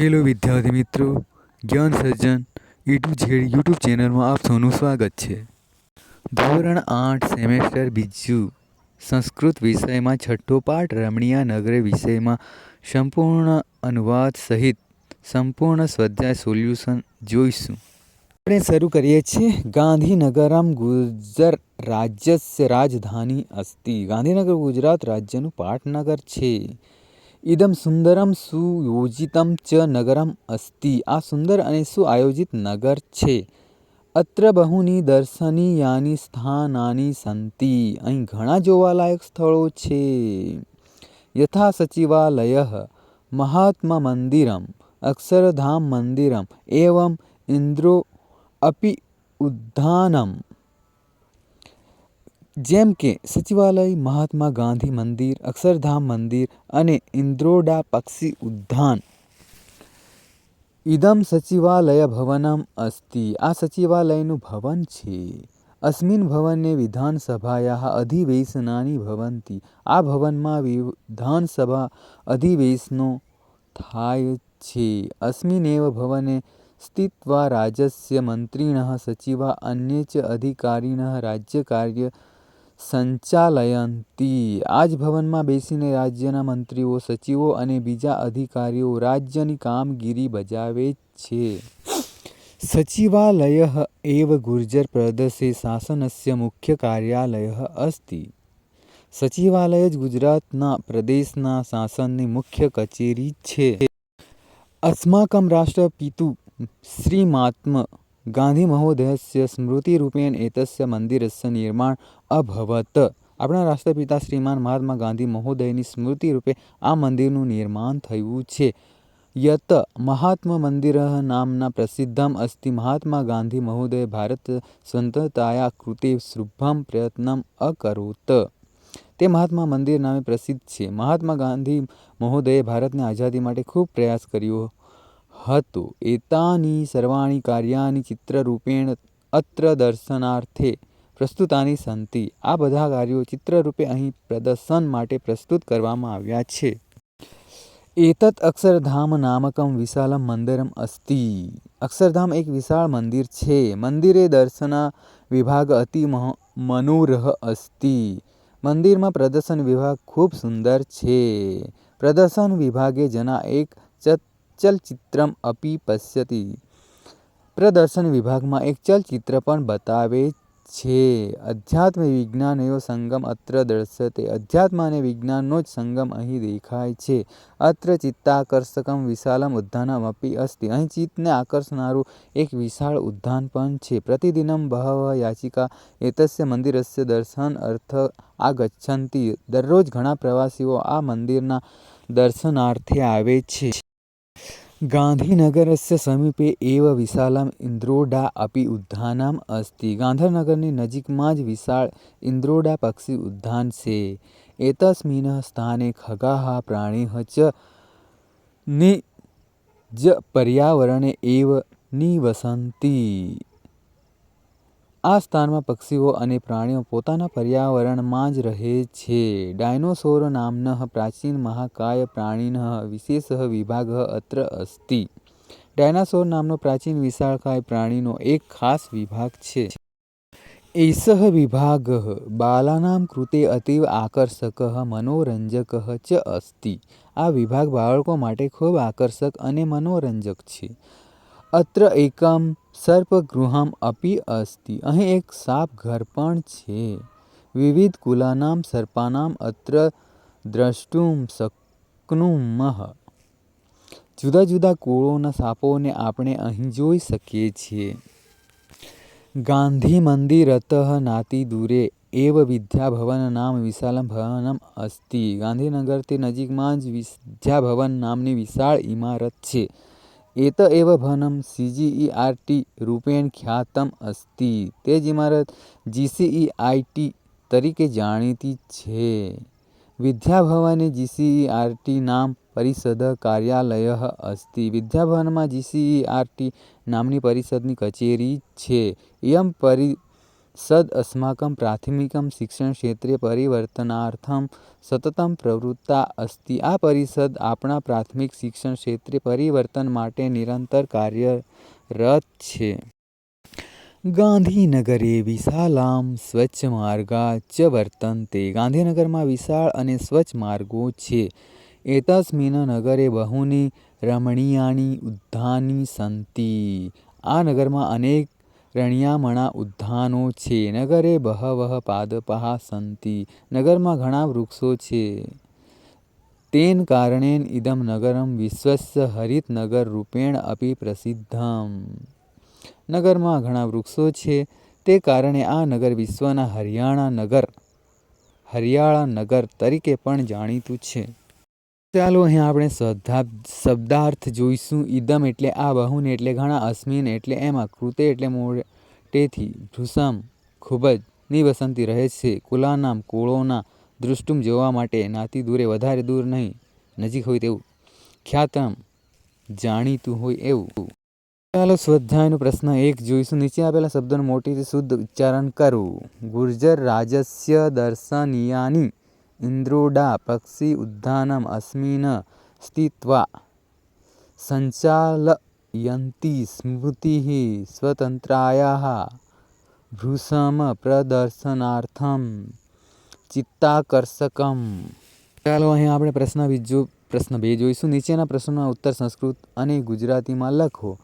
Hello વિદ્યાર્થી મિત્રો, Gyan Sarjan A to Z YouTube ચેનલમાં આપ સૌનું સ્વાગત છે. ધોરણ આઠ સેમેસ્ટર બીજું, સંસ્કૃત વિષયમાં છઠ્ઠો પાઠ રમણીયા નગર વિષયમાં સંપૂર્ણ અનુવાદ સહિત સંપૂર્ણ સ્વાધ્યાય સોલ્યુશન જોઈશું. આપણે શરૂ કરીએ છીએ. ગાંધીનગરમ ગુજર રાજ્યસ્ય રાજધાની અસ્તિ. ગાંધીનગર ગુજરાત રાજ્યનું પાટનગર છે. ઇદમ સુંદરમ સુયોજિતમ ચ નગરમ અસ્તિ આ સુંદર અને સુઆયોજિત નગર છે અત્ર બહુની દર્શનીયાની સ્થાનાની સંતિ અહીં ઘણા જોવાલાયક સ્થળો છે। યથા સચિવાલય મહાત્મા મંદિરમ, અક્ષરધામ મંદિરમ, એવમ ઇન્દ્રો અપી ઉદ્યાનમ જેમ કે સચિવાલય, મહાત્મા ગાંધી મંદિર, અક્ષરધામ મંદિર અને ઇન્દ્રોડા પક્ષી ઉદ્યાન. ઇદમ સચિવાલય ભવનમ અસ્તિ. આ સચિવાલયનું ભવન છે. અસ્મિન ભવને વિધાનસભાયા અધિવેશનાની ભવંતિ. આ ભવનમાં વિધાનસભા અધિવેશનો થાય છે. અસ્મિનેવ ભવને સ્થિત્વા રાજસ્ય મંત્રીણ સચિવા અન્ય ચ અધિકારીણ રાજ્યકાર્ય સંચાલયન્તિ આ બેસીને રાજ્યના મંત્રીઓ, સચિવો અને બીજા અધિકારીઓ રાજ્યની કામગીરી બજાવે છે. સચિવાલય પ્રદેશે શાસનસ્ય મુખ્ય કાર્યાલય અસ્તિ. સચિવાલય જ ગુજરાતના પ્રદેશના શાસનની મુખ્ય કચેરી છે. અસ્માકમ રાષ્ટ્રપિતુ શ્રીમહાત્મ ગાંધીમહોદયસ્ય સ્મૃતિરૂપેણ એતસ્ય મંદિરસ્ય નિર્માણ અભવત. આપણા રાષ્ટ્રપિતા શ્રીમાન મહાત્મા ગાંધી મહોદયની સ્મૃતિરૂપે આ મંદિરનું નિર્માણ થયું છે. યત મહાત્મ મંદિરઃ નામ્ના પ્રસિદ્ધમ અસ્તિ મહાત્મા ગાંધી મહોદય ભારત સ્વતંત્રતાયા કૃતે શુભમ પ્રયત્નમ અકરોત. તે મહાત્મા મંદિર નામે પ્રસિદ્ધ છે. મહાત્મા ગાંધી મહોદયે ભારતને આઝાદી માટે ખૂબ પ્રયાસ કર્યો હતો એતાની સર્વાણી कार्याणि ચિત્રરૂપેણ अत्र દર્શનાર્થે પ્રસ્તુતાની સંતિ આ બધા કાર્યો ચિત્રરૂપે અહીં પ્રદર્શન માટે પ્રસ્તુત કરવામાં આવ્યા છે એતત અક્ષરધામ નામકમ વિશાલમ મંદિરમ અસ્તિ અક્ષરધામ એક વિશાળ મંદિર છે મંદિરે દર્શના વિભાગ અતિ મનોરહ અસ્તિ મંદિરમાં પ્રદર્શન વિભાગ ખૂબ સુંદર છે પ્રદર્શન વિભાગે જના એક ચલચિત્રમ અપી પશ્યતિ. પ્રદર્શન વિભાગમાં એક ચલચિત્ર પણ બતાવે છે. અધ્યાત્મ વિજ્ઞાનયો સંગમ અત્ર દર્શતે. અધ્યાત્મ અને વિજ્ઞાનનો જ સંગમ અહીં દેખાય છે. અત્ર ચિત્તાકર્ષકમ વિશાલમ ઉદ્યાનમ અપી અસ્તિ. અહીં ચિત્તને આકર્ષનારું એક વિશાળ ઉદ્યાન પણ છે. પ્રતિદિનમ બહવઃ યાચિકા. એતસ્ય મંદિરસ્ય દર્શન અર્થ આગચ્છન્તિ દરરોજ ઘણા પ્રવાસીઓ આ મંદિરના દર્શનાર્થે આવે છે. ગાંધીનગરસ્ય સમીપે એવ વિશાલમ ઇન્દ્રોડા અપી ઉદ્યાનમ અસ્તિ. ગાંધીનગરની નજીકમાં જ વિશાળ ઇન્દ્રોડા પક્ષી ઉદ્યાન છે. એતસ્મિન સ્થાને च પર્યાવરણે એવ નિવસન્તિ આ સ્થાનમાં પક્ષીઓ અને પ્રાણીઓ પોતાના પર્યાવરણમાં જ રહે છે. ડાયનોસોર નામ્નઃ પ્રાચીન મહાકાય પ્રાણીન વિશેષ વિભાગ અત્ર અસ્તિ. ડાયનાસોર નામનો પ્રાચીન વિશાળકાય પ્રાણીનો એક ખાસ વિભાગ છે. એષઃ વિભાગઃ બાલાનાં કૃતે અતીવ આકર્ષકઃ મનોરંજકઃ ચ અસ્તિ. આ વિભાગ બાળકો માટે ખૂબ આકર્ષક અને મનોરંજક છે. અત્ર એકમ સર્પગૃહમ અપી અસ્તિ. અહીં એક સાપ ઘર પણ છે. વિવિધ કુલાનામ સર્પાનામ અત્ર દ્રષ્ટુમ શક્નુમઃ જુદા જુદા કુળોના સાપોને આપણે અહીં જોઈ શકીએ છીએ. ગાંધીમંદિરતઃ નાતિદૂરે એવ વિદ્યાભવન નામ વિશાલમ ભવનમ અસ્તિ. ગાંધીનગરથી નજીકમાં જ વિદ્યાભવન નામની વિશાળ ઇમારત છે. એત એવ ભવનમ સીજીઈઆરટી રૂપેણ ખ્યાતમ અસ્તિ તે જ ઇમારત જીસીઈઆરટી તરીકે જાણીતી છે વિદ્યાભવને જીસીઈઆરટી નામ પરિષદ કાર્યાલયઃ અસ્તિ વિદ્યાભવનમાં જીસીઈઆરટી નામની પરિષદની કચેરી છે ઇયં સદ અસ્માકં પ્રાથમિકમ શિક્ષણક્ષેત્રે પરિવર્તનાર્થમ સતતમ પ્રવૃત્તા અસ્તિ આ પરિષદ આપણા પ્રાથમિક શિક્ષણ ક્ષેત્રે પરિવર્તન માટે નિરંતર કાર્યરત છે ગાંધીનગરે વિશાલામ સ્વચ્છ માર્ગા ચ વર્તન્તે ગાંધીનગરમાં વિશાળ અને સ્વચ્છ માર્ગો છે એતસ્મિન નગરે બહૂની રમણીયાની ઉદ્યાની સન્તિ આ નગરમાં અનેક રળિયામણા ઉદ્યાનો છે. નગરે બહવઃ પાદપાઃ સન્તિ નગરમાં ઘણા વૃક્ષો છે. તેન કારણેન ઇદમ નગરમ વિશ્વસ્ય હરિતનગરરૂપેણ અપી પ્રસિદ્ધમ. નગરમાં ઘણા વૃક્ષો છે. તે કારણે આ નગર વિશ્વના હરિયાણા નગર, હરિયાળા નગર તરીકે પણ જાણીતું છે. ચાલો અહીં આપણે શ્રદ્ધા શબ્દાર્થ જોઈશું. ઇદમ એટલે આ, બહુન એટલે ઘણા અસ્મિન એટલે એમાં, કૃતે એટલે મોટેથી ભૃશમ ખૂબ જ નિવસંતી રહે છે. કુલાનામ, કુળોના દૃષ્ટુમ જોવા માટે નાતી દૂરે વધારે દૂર નહીં, નજીક હોય તેવું. ખ્યાતમ જાણીતું હોય એવું. ચાલો સ્વાધ્યાયનો પ્રશ્ન એક જોઈશું. નીચે આપેલા શબ્દોનું મોટીથી શુદ્ધ ઉચ્ચારણ કરવું ગુર્જર રાજસ્ય દર્શનીયાની ઇન્દ્રોડા पक्षी उद्यानम् अस्मिन् स्थित्वा सञ्चालयन्ति स्मृतिः स्वतन्त्रायाः भृशमप्रदर्शनार्थं ચિત્તાકર્ષકમ ચાલો અહીં આપણે પ્રશ્ન બીજો પ્રશ્ન બે જોઈશું. નીચેના પ્રશ્નોના ઉત્તર સંસ્કૃત અને ગુજરાતીમાં લખો.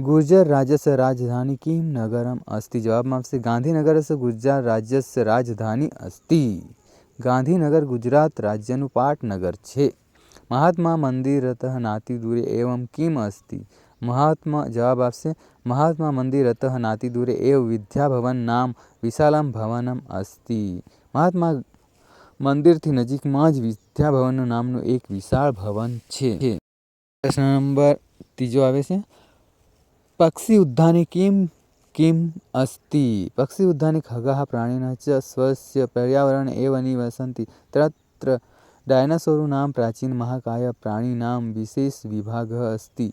ગુર્જર રાજ્યસ્ય રાજધાની કિમ નગરમ અસ્તિ? જવાબમાં આવશે ગાંધીનગર ગુજરાત રાજ્યસ્ય રાજધાની અસ્તિ? ગાંધીનગર ગુજરાત રાજ્યનું પાટનગર છે. મહાત્મા મંદિરતઃ નાતિ દૂરે એવમ કિમ અસ્તિ? મહાત્મા જવાબ આપશે, મહાત્મા મંદિરતઃ નાતિ દૂરે એવ વિદ્યાભવન નામ વિશાલમ ભવનમ અસ્તિ. મહાત્મા મંદિરથી નજીકમાં જ વિદ્યાભવન નામનું એક વિશાળ ભવન છે. પ્રશ્ન નંબર ત્રીજો આવે છે, પક્ષી ઉદ્યાને કિમ કિમ અસ્તિ પક્ષી ઉદ્યાને ખગાः પ્રાણિનः च स्वस्य पर्यावरणे एव निवसन्ति तत्र डायनासोराणां प्राचीनमहाकाय प्राणिनां विशेषविभागः अस्ति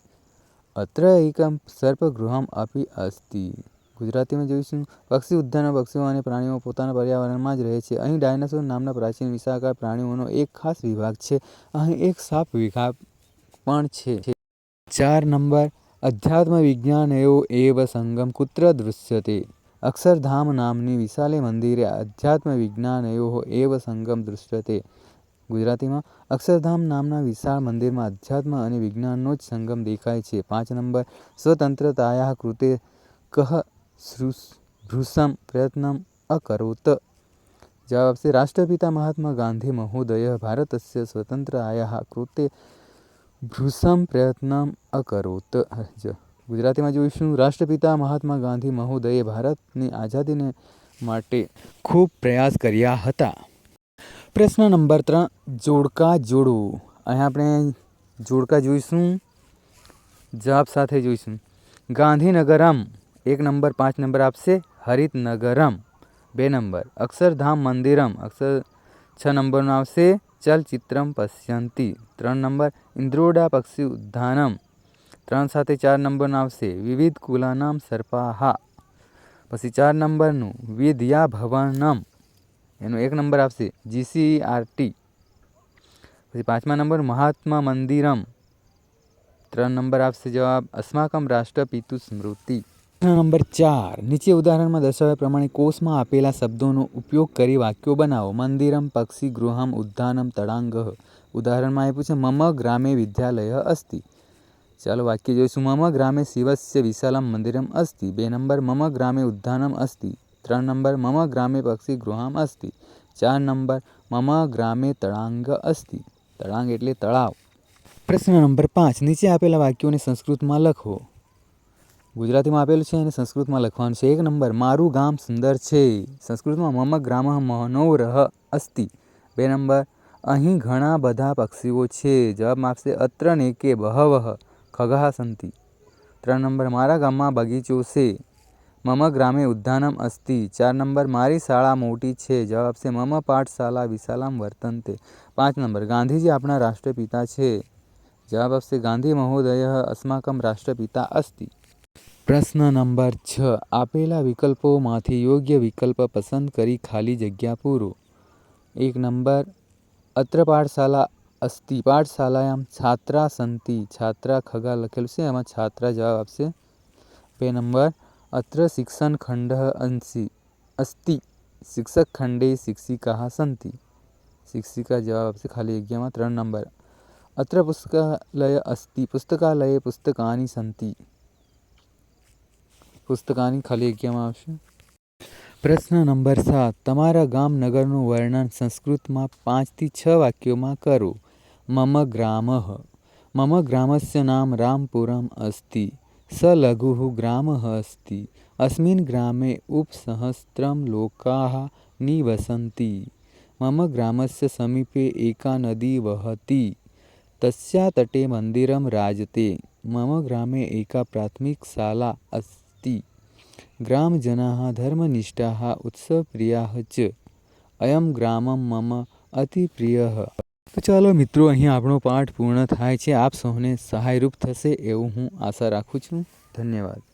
અત્ર એકમ સર્પગૃહમ અપી અસ્તિ ગુજરાતીમાં જોઈશું પક્ષી ઉદ્યાનમાં પક્ષીઓ અને પ્રાણીઓ પોતાના પર્યાવરણમાં જ રહે છે અહીં ડાયનાસોર નામના પ્રાચીન વિશાળકાય પ્રાણીઓનો એક ખાસ વિભાગ છે અહીં એક સાપ વિભાગ પણ છે ચાર નંબર અધ્યાત્મ एव सङ्गं कुत्र दृश्यते? अक्षरधाम नाम्नि विशाले વિશાલે મંદિરે एव सङ्गं સંગમ દૃશ્યતે ગુજરાતીમાં અક્ષરધામ નામના વિશાળ મંદિરમાં અધ્યાત્મ અને વિજ્ઞાનનો જ સંગમ દેખાય છે પાંચ નંબર સ્વતંત્રતાયા કૃતે કહ ભૃશમ પ્રયત્નમ અકરોત જવાબ છે રાષ્ટ્રપિતા મહાત્મા ગાંધી મહોદય ભારતસ્ય સ્વતંત્રતાયા કૃતે ભૃશમ પ્રયત્નમ અકરોત. ગુજરાતીમાં જોઈશું. રાષ્ટ્રપિતા મહાત્મા ગાંધી મહોદયે ભારતની આઝાદીને માટે ખૂબ પ્રયાસ કર્યા હતા. પ્રશ્ન નંબર ત્રણ, જોડકા જોડવું અહીં આપણે જોડકા જોઈશું. જવાબ સાથે જોઈશું. ગાંધીનગરમ. એક નંબર, પાંચ નંબર આપશે. હરિતનગરમ. બે નંબર. અક્ષરધામ મંદિરમ. અક્ષર છ નંબરનો આવશે. ચલચિત્રમ પશ્યંતી ત્રણ નંબર ઇન્દ્રોડા પક્ષી ઉદ્યાનમ ત્રણ સાથે ચાર નંબરનો આવશે વિવિધ કુલાનામ સર્પાહા પછી ચાર નંબરનું વિદ્યા ભવનમ એનો એક નંબર આવશે જીસીઆરટી પછી પાંચમા નંબર મહાત્મા મંદિરમ ત્રણ નંબર આપશે જવાબ અસ્માકમ રાષ્ટ્રપિતુ સ્મૃતિ નંબર ચાર. નીચે ઉદાહરણમાં દર્શાવ્યા પ્રમાણે કોષમાં આપેલા શબ્દોનો ઉપયોગ કરી વાક્યો બનાવો. મંદિરમ, પક્ષી, ગૃહમ, ઉદ્યાનમ તળાંગ ઉદાહરણમાં આપ્યું છે, મમ ગ્રામે વિદ્યાલય અસ્તિ. ચાલો વાક્ય જોઈશું. મમ ગ્રામે શિવસ્ય વિશાલમ મંદિરમ અસ્તિ. બે નંબર, મમ ગ્રામે ઉદ્યાનમ અસ્તિ. ત્રણ નંબર, મમ ગ્રામે પક્ષી, ગૃહમ અસ્તિ. ચાર નંબર, મમ ગ્રામે તળાંગ અસ્તિ. તળાંગ એટલે તળાવ. પ્રશ્ન નંબર પાંચ. નીચે આપેલા વાક્યોને સંસ્કૃતમાં લખો. ગુજરાતીમાં આપેલું છે અને સંસ્કૃતમાં લખવાનું છે. એક નંબર, મારું ગામ સુંદર છે. સંસ્કૃતમાં મમ ગ્રામ મનોરહ અસ્તિ. બે નંબર, અહીં ઘણા બધા પક્ષીઓ છે. જવાબ આપશે, અત્ર નેકે બહવહ ખગાः સંતિ. ત્રણ નંબર, મારા ગામમાં બગીચો છે. મમ ગ્રામે ઉદ્યાનમ અસ્તિ. ચાર નંબર, મારી શાળા મોટી છે. જવાબ આપશે, મમ પાઠશાલા વિશાલામ વર્તનતે. પાંચ નંબર, ગાંધીજી આપણા રાષ્ટ્રપિતા છે. જવાબ આપશે, ગાંધી મહોદય અસ્માકમ રાષ્ટ્રપિતા અસ્તિ. પ્રશ્ન નંબર છ. આપેલા વિકલ્પોમાંથી યોગ્ય વિકલ્પ પસંદ કરી ખાલી જગ્યા પૂરો. એક નંબર, અત્ર પાઠશાલા અસ્તિ. પાઠશાલાયામ છાત્રા સંતિ. છાત્રા ખગા લખેલું છે. એમાં છાત્રા જવાબ આપશે. બે નંબર, અત્ર શિક્ષણ ખંડ અંશી. અસ્તિ. શિક્ષક ખંડે શિક્ષિકા સંતિ. શિક્ષિકા જવાબ આપશે ખાલી જગ્યામાં ત્રણ નંબર. અત્ર પુસ્તકાલય અસ્તિ. પુસ્તકાલયે પુસ્તકાની સંતિ. પુસ્તકાની ખલેકીમાં આવશે? પ્રશ્ન નંબર સાત. તમારા ગામ નગરનું વર્ણન સંસ્કૃતમાં પાંચથી છ વાક્યોમાં કરો. મમ ગ્રામઃ. મમ ગ્રામસ્ય નામ રામપુરમ અસ્તિ. સ લઘુઃ ગ્રામઃ અસ્તિ. અસ્મિન ગ્રામે ઉપસહસ્ત્રમ લોકાઃ નિવસન્તિ મમ ગ્રામસ્ય સમીપે એકા નદી વહતી. તસ્યા તટે મંદિરમ રાજતે. મમ ગ્રામે એકા પ્રાથમિક શાલા અસ્ ગ્રામજનાः ધર્મનિષ્ઠા ઉત્સવપ્રિયાः ચ અયમ ગ્રામમ મમ અતિપ્રિયઃ તો ચાલો મિત્રો અહીં આપણો પાઠ પૂર્ણ થાય છે આપ સૌને સહાયરૂપ થશે એવું હું આશા રાખું છું ધન્યવાદ